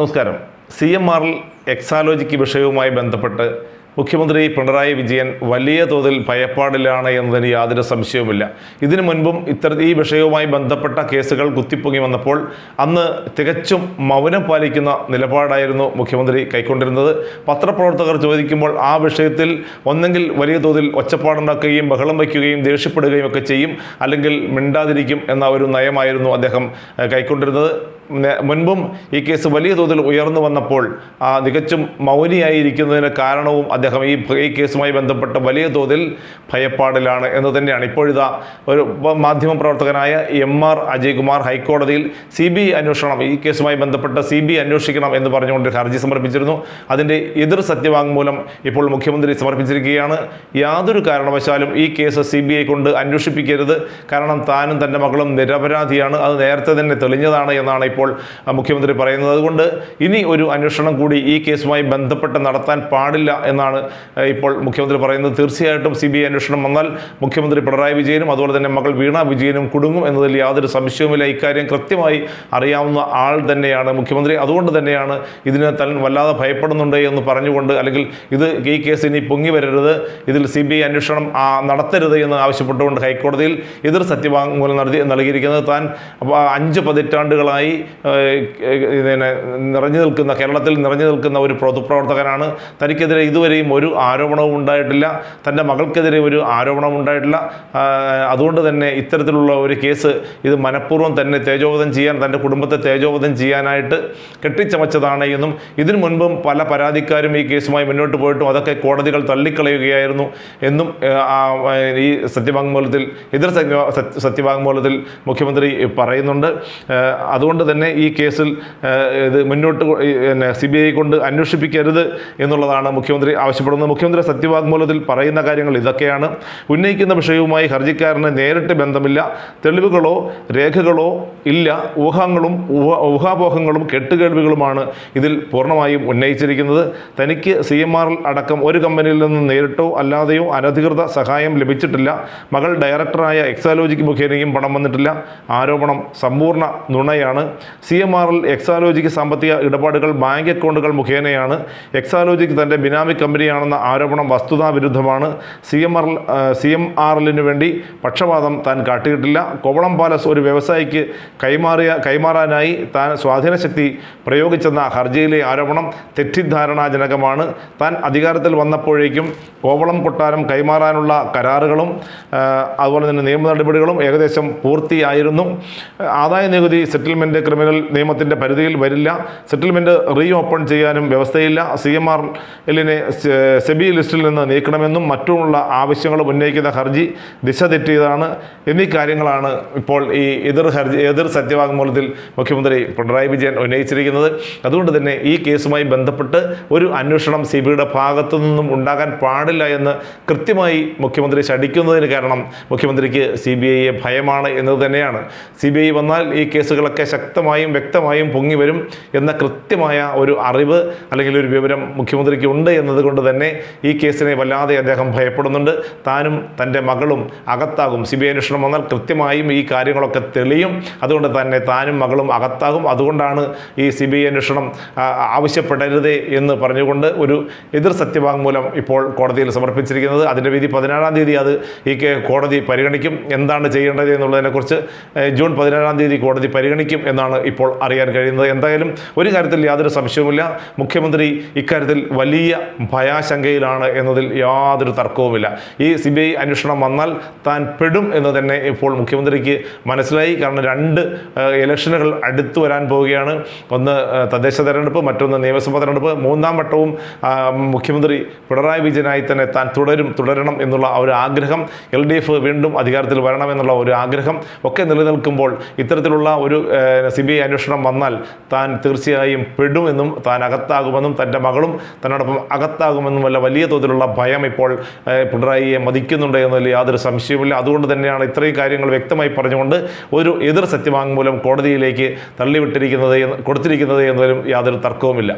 നമസ്കാരം. C M ആറിൽ എക്സാലോജിക്ക് വിഷയവുമായി ബന്ധപ്പെട്ട് മുഖ്യമന്ത്രി പിണറായി വിജയൻ വലിയ തോതിൽ ഭയപ്പാടിലാണ് എന്നതിന് യാതൊരു സംശയവുമില്ല. ഇതിനു മുൻപും ഇത്തര ഈ വിഷയവുമായി ബന്ധപ്പെട്ട കേസുകൾ കുത്തിപ്പൊങ്ങി വന്നപ്പോൾ അന്ന് തികച്ചും മൗനം പാലിക്കുന്ന നിലപാടായിരുന്നു മുഖ്യമന്ത്രി കൈക്കൊണ്ടിരുന്നത്. പത്രപ്രവർത്തകർ ചോദിക്കുമ്പോൾ ആ വിഷയത്തിൽ ഒന്നെങ്കിൽ വലിയ തോതിൽ ഒച്ചപ്പാടുണ്ടാക്കുകയും ബഹളം വയ്ക്കുകയും ദേഷ്യപ്പെടുകയും ഒക്കെ ചെയ്യും അല്ലെങ്കിൽ മിണ്ടാതിരിക്കും എന്ന ഒരു നയമായിരുന്നു അദ്ദേഹം കൈക്കൊണ്ടിരുന്നത്. മുൻപും ഈ കേസ് വലിയ തോതിൽ ഉയർന്നു വന്നപ്പോൾ തികച്ചും മൗനിയായിരിക്കുന്നതിന് കാരണവും അദ്ദേഹം ഈ ഈ കേസുമായി ബന്ധപ്പെട്ട വലിയ തോതിൽ ഭയപ്പാടിലാണ് എന്ന് തന്നെയാണ്. ഇപ്പോഴിതാ ഒരു മാധ്യമപ്രവർത്തകനായ മാധ്യമ പ്രവർത്തകനായ എം ആർ അജയ്കുമാർ ഹൈക്കോടതിയിൽ സി ബി അന്വേഷണം ഈ കേസുമായി ബന്ധപ്പെട്ട് സി ബി അന്വേഷിക്കണം എന്ന് പറഞ്ഞുകൊണ്ട് ഹർജി സമർപ്പിച്ചിരുന്നു. അതിന്റെ എതിർ സത്യവാങ്മൂലം ഇപ്പോൾ മുഖ്യമന്ത്രി സമർപ്പിച്ചിരിക്കുകയാണ്. യാതൊരു കാരണവശാലും ഈ കേസ് സി ബി ഐ കൊണ്ട് അന്വേഷിപ്പിക്കരുത്. കാരണം താനും തന്റെ മകളും നിരപരാധിയാണ്. അത് നേരത്തെ തന്നെ തെളിഞ്ഞതാണ് എന്നാണ് ഇപ്പോൾ ആ, മുഖ്യമന്ത്രി പറയുന്നത്. അതുകൊണ്ട് ഇനി ഒരു അന്വേഷണം കൂടി ഈ കേസുമായി ബന്ധപ്പെട്ട് നടത്താൻ പാടില്ല എന്നാണ് ഇപ്പോൾ മുഖ്യമന്ത്രി പറയുന്നത്. തീർച്ചയായിട്ടും സി അന്വേഷണം വന്നാൽ മുഖ്യമന്ത്രി പിണറായി വിജയനും അതുപോലെ തന്നെ മകൾ വീണ വിജയനും കുടുങ്ങും എന്നതിൽ യാതൊരു സംശയവുമില്ല. ഇക്കാര്യം കൃത്യമായി അറിയാവുന്ന ആൾ തന്നെയാണ് മുഖ്യമന്ത്രി. അതുകൊണ്ട് തന്നെയാണ് ഇതിന് തൻ വല്ലാതെ ഭയപ്പെടുന്നുണ്ട് എന്ന് പറഞ്ഞുകൊണ്ട് അല്ലെങ്കിൽ ഇത് ഈ കേസ് ഇനി പൊങ്ങി വരരുത് ഇതിൽ സി ബി ഐ അന്വേഷണം നടത്തരുത് എന്ന് ആവശ്യപ്പെട്ടുകൊണ്ട് ഹൈക്കോടതിയിൽ എതിർ സത്യവാങ്മൂലം നടത്തി നൽകിയിരിക്കുന്നത്. താൻ അഞ്ച് പതിറ്റാണ്ടുകളായി ഇതിനെ നിറഞ്ഞു നിൽക്കുന്ന കേരളത്തിൽ നിറഞ്ഞു നിൽക്കുന്ന ഒരു പൊതുപ്രവർത്തകനാണ്. തനിക്കെതിരെ ഇതുവരെയും ഒരു ആരോപണവും ഉണ്ടായിട്ടില്ല. തന്റെ മകൾക്കെതിരെ ഒരു ആരോപണവും ഉണ്ടായിട്ടില്ല. അതുകൊണ്ട് തന്നെ ഇത്തരത്തിലുള്ള ഒരു കേസ് ഇത് മനഃപൂർവം തന്നെ തേജോവധം ചെയ്യാൻ തന്റെ കുടുംബത്തെ തേജോവധം ചെയ്യാനായിട്ട് കെട്ടിച്ചമച്ചതാണ് എന്നും ഇതിനു മുൻപും പല പരാതിക്കാരും ഈ കേസുമായി മുന്നോട്ട് പോയിട്ടും അതൊക്കെ കോടതികൾ തള്ളിക്കളയുകയായിരുന്നു എന്നും ഈ സത്യവാങ്മൂലത്തിൽ എതിർ സത്യ- സത്യ- സത്യവാങ്മൂലത്തിൽ മുഖ്യമന്ത്രി പറയുന്നുണ്ട്. അതുകൊണ്ട് തന്നെ ഈ കേസിൽ ഇത് മുന്നോട്ട് പിന്നെ സി ബി ഐ കൊണ്ട് അന്വേഷിപ്പിക്കരുത് എന്നുള്ളതാണ് മുഖ്യമന്ത്രി ആവശ്യപ്പെടുന്നത്. മുഖ്യമന്ത്രി സത്യവാങ്മൂലത്തിൽ പറയുന്ന കാര്യങ്ങൾ ഇതൊക്കെയാണ്. ഉന്നയിക്കുന്ന വിഷയവുമായി ഹർജിക്കാരന് നേരിട്ട് ബന്ധമില്ല. തെളിവുകളോ രേഖകളോ ഇല്ല. ഊഹങ്ങളും ഊഹ ഊഹാപോഹങ്ങളും കെട്ടുകേൾവികളുമാണ് ഇതിൽ പൂർണമായും ഉന്നയിച്ചിരിക്കുന്നത്. തനിക്ക് സി എം ആർ അടക്കം ഒരു കമ്പനിയിൽ നിന്ന് നേരിട്ടോ അല്ലാതെയോ അനധികൃത സഹായം ലഭിച്ചിട്ടില്ല. മകൾ ഡയറക്ടറായ എക്സാലോജിക്ക് മുഖേനയും പണം വന്നിട്ടില്ല. ആരോപണം സമ്പൂർണ നുണയാണ്. സി എം ആറിൽ എക്സാലോജിക്ക് സാമ്പത്തിക ഇടപാടുകൾ ബാങ്ക് അക്കൗണ്ടുകൾ മുഖേനയാണ്. എക്സാലോജിക്ക് തന്റെ ബിനാമി കമ്പനിയാണെന്ന ആരോപണം വസ്തുതാവിരുദ്ധമാണ് C M R C M R എല്ലിനു വേണ്ടി പക്ഷപാതം താൻ കാട്ടിയിട്ടില്ല. കോവളം പാലസ് ഒരു വ്യവസായിക്ക് കൈമാറിയ കൈമാറാനായി താൻ സ്വാധീനശക്തി പ്രയോഗിച്ചെന്ന ഹർജിയിലെ ആരോപണം തെറ്റിദ്ധാരണാജനകമാണ്. താൻ അധികാരത്തിൽ വന്നപ്പോഴേക്കും കോവളം കൊട്ടാരം കൈമാറാനുള്ള കരാറുകളും അതുപോലെ തന്നെ നിയമ നടപടികളും ഏകദേശം പൂർത്തിയായിരുന്നു. ആദായ നികുതി സെറ്റിൽമെന്റ് ക്രിമിനൽ നിയമത്തിന്റെ പരിധിയിൽ വരില്ല. സെറ്റിൽമെന്റ് റീ ഓപ്പൺ ചെയ്യാനും വ്യവസ്ഥയില്ല. സി എം ആർ എല്ലിനെ സെബി ലിസ്റ്റിൽ നിന്ന് നീക്കണമെന്നും മറ്റുമുള്ള ആവശ്യങ്ങൾ ഉന്നയിക്കുന്ന ഹർജി ദിശ തെറ്റിയതാണ്. എന്നീ കാര്യങ്ങളാണ് ഇപ്പോൾ ഈ എതിർ ഹർജി എതിർ സത്യവാങ്മൂലത്തിൽ മുഖ്യമന്ത്രി പിണറായി വിജയൻ ഉന്നയിച്ചിരിക്കുന്നത്. അതുകൊണ്ട് തന്നെ ഈ കേസുമായി ബന്ധപ്പെട്ട് ഒരു അന്വേഷണം സി ബിയുടെ ഭാഗത്തു നിന്നും ഉണ്ടാകാൻ പാടില്ല എന്ന് കൃത്യമായി മുഖ്യമന്ത്രി ശടിക്കുന്നതിന് കാരണം മുഖ്യമന്ത്രിക്ക് സി ബി ഐയെ ഭയമാണ് എന്നത് തന്നെയാണ്. സി ബി ഐ വന്നാൽ ഈ കേസുകളൊക്കെ ശക്തമായും വ്യക്തമായും പൊങ്ങി വരും എന്ന കൃത്യമായ ഒരു അറിവ് അല്ലെങ്കിൽ ഒരു വിവരം മുഖ്യമന്ത്രിക്ക് ഉണ്ട് എന്നതുകൊണ്ട് തന്നെ ഈ കേസിനെ വല്ലാതെ അദ്ദേഹം ഭയപ്പെടുന്നുണ്ട്. താനും തന്റെ മകളും അകത്താകും. സി ബി ഐ അന്വേഷണം വന്നാൽ കൃത്യമായും ഈ കാര്യങ്ങളൊക്കെ തെളിയും. അതുകൊണ്ട് തന്നെ താനും മകളും അകത്താകും. അതുകൊണ്ടാണ് ഈ സി ബി ഐ അന്വേഷണം ആവശ്യപ്പെടരുതേ എന്ന് പറഞ്ഞുകൊണ്ട് ഒരു എതിർ സത്യവാങ്മൂലം ഇപ്പോൾ കോടതിയിൽ സമർപ്പിച്ചിരിക്കുന്നത്. അതിന്റെ വിധി പതിനാറാം തീയതി അത് ഈ കോടതി പരിഗണിക്കും. എന്താണ് ചെയ്യേണ്ടത് എന്നുള്ളതിനെക്കുറിച്ച് ജൂൺ പതിനേഴാം തീയതി കോടതി പരിഗണിക്കും എന്നാണ് ഇപ്പോൾ അറിയാൻ കഴിയുന്നത്. എന്തായാലും ഒരു കാര്യത്തിൽ യാതൊരു സംശയവുമില്ല. മുഖ്യമന്ത്രി ഇക്കാര്യത്തിൽ വലിയ ഭയാശങ്കയിലാണ് എന്നതിൽ യാതൊരു തർക്കവുമില്ല. ഈ സി ബി ഐ അന്വേഷണം വന്നാൽ താൻ പെടും എന്ന് തന്നെ ഇപ്പോൾ മുഖ്യമന്ത്രിക്ക് മനസ്സിലായി. കാരണം രണ്ട് ഇലക്ഷനുകൾ അടുത്തു വരാൻ പോവുകയാണ്. ഒന്ന് തദ്ദേശ തെരഞ്ഞെടുപ്പ് മറ്റൊന്ന് നിയമസഭാ തെരഞ്ഞെടുപ്പ്. മൂന്നാം വട്ടവും മുഖ്യമന്ത്രി പിണറായി വിജയനായി തന്നെ താൻ തുടരും തുടരണം എന്നുള്ള ഒരു ആഗ്രഹം എൽ ഡി എഫ് വീണ്ടും അധികാരത്തിൽ വരണമെന്നുള്ള ഒരു ആഗ്രഹം ഒക്കെ നിലനിൽക്കുമ്പോൾ ഇത്തരത്തിലുള്ള ഒരു സി ബി ഐ അന്വേഷണം വന്നാൽ താൻ തീർച്ചയായും പെടുമെന്നും താൻ അകത്താകുമെന്നും തന്റെ മകളും തന്നോടൊപ്പം അകത്താകുമെന്നും വല്ല വലിയ തോതിലുള്ള ഭയം ഇപ്പോൾ പിണറായിയെ മതിക്കുന്നുണ്ട് എന്നതിൽ യാതൊരു സംശയവുമില്ല. അതുകൊണ്ട് തന്നെയാണ് ഇത്രയും കാര്യങ്ങൾ വ്യക്തമായി പറഞ്ഞുകൊണ്ട് ഒരു എതിർ സത്യവാങ്മൂലം കോടതിയിലേക്ക് തള്ളിവിട്ടിരിക്കുന്നത് കൊടുത്തിരിക്കുന്നത് എന്നതിലും യാതൊരു തർക്കവുമില്ല.